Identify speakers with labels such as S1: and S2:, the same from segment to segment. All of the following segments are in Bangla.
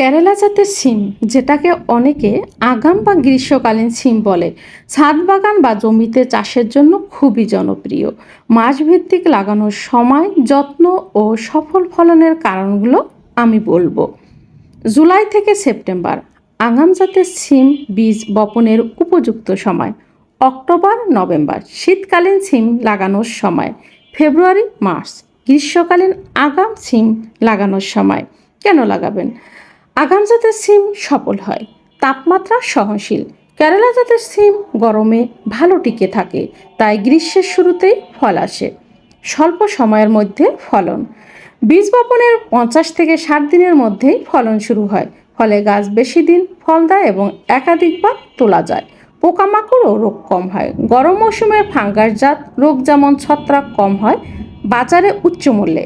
S1: কেরালা জাতের সিম যেটাকে অনেকে আগাম বা গ্রীষ্মকালীন সিম বলে। ছাদ বাগান বা জমিতে চাষের জন্য খুবই জনপ্রিয়। মাসভিত্তিক লাগানোর সময়, যত্ন ও সফল ফলনের কারণগুলো আমি বলব। জুলাই থেকে সেপ্টেম্বর, আগাম জাতের সিম বীজ বপনের উপযুক্ত সময়। অক্টোবর, নভেম্বর, শীতকালীন সিম লাগানোর সময়। ফেব্রুয়ারি, মার্চ, গ্রীষ্মকালীন আগাম সিম লাগানোর সময়। কেন লাগাবেন? আগাম জাতের সিম সফল হয়। তাপমাত্রা সহনশীল। কেরালা জাতের সিম গরমে ভালো টিকে থাকে। তাই গ্রীষ্মের শুরুতেই ফল আসে। স্বল্প সময়ের মধ্যে ফলন। বীজ বপনের পঞ্চাশ থেকে ষাট দিনের মধ্যেই ফলন শুরু হয়। ফলে গাছ বেশি দিন ফল দেয় এবং একাধিকবার তোলা যায়। পোকামাকড় ও রোগ কম হয়। গরম মৌসুমে ফাঙ্গাসজাত রোগ যেমন ছত্রাক কম হয়, বাজারে উচ্চ মূল্যে।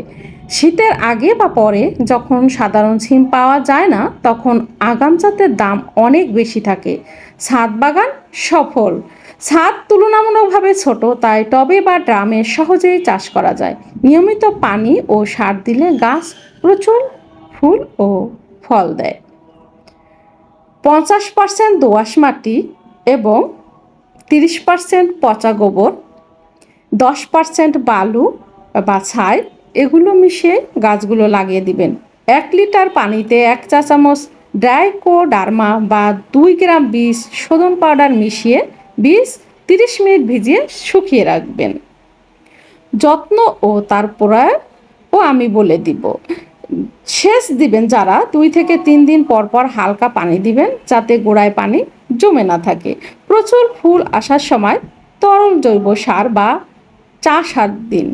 S1: শীতের আগে বা পরে যখন সাধারণ সিম পাওয়া যায় না, তখন আগাম জাতের দাম অনেক বেশি থাকে। ছাদ বাগান সফল। ছাদ তুলনামূলকভাবে ছোট, তাই টবে বা ড্রামে সহজেই চাষ করা যায়। নিয়মিত পানি ও সার দিলে গাছ প্রচুর ফুল ও ফল দেয়। পঞ্চাশ পার্সেন্ট দোআঁশ মাটি এবং তিরিশ পার্সেন্ট পচা গোবর, দশ পার্সেন্ট বালু বা ছাই এগুলো মিশিয়ে গাছগুলো লাগিয়ে দিবেন। এক লিটার পানিতে এক চা চামচ ডাইকোডার্মা বা দুই গ্রাম বীজ শোধন পাউডার মিশিয়ে বীজ তিরিশ মিনিট ভিজিয়ে শুকিয়ে রাখবেন। যত্ন ও তার ও আমি বলে দিব। সেচ দিবেন যারা, দুই থেকে তিন দিন পর পর হালকা পানি দিবেন যাতে গোড়ায় পানি জমে না থাকে। প্রচুর ফুল আসার সময় তরল জৈব সার বা চা সার দিন।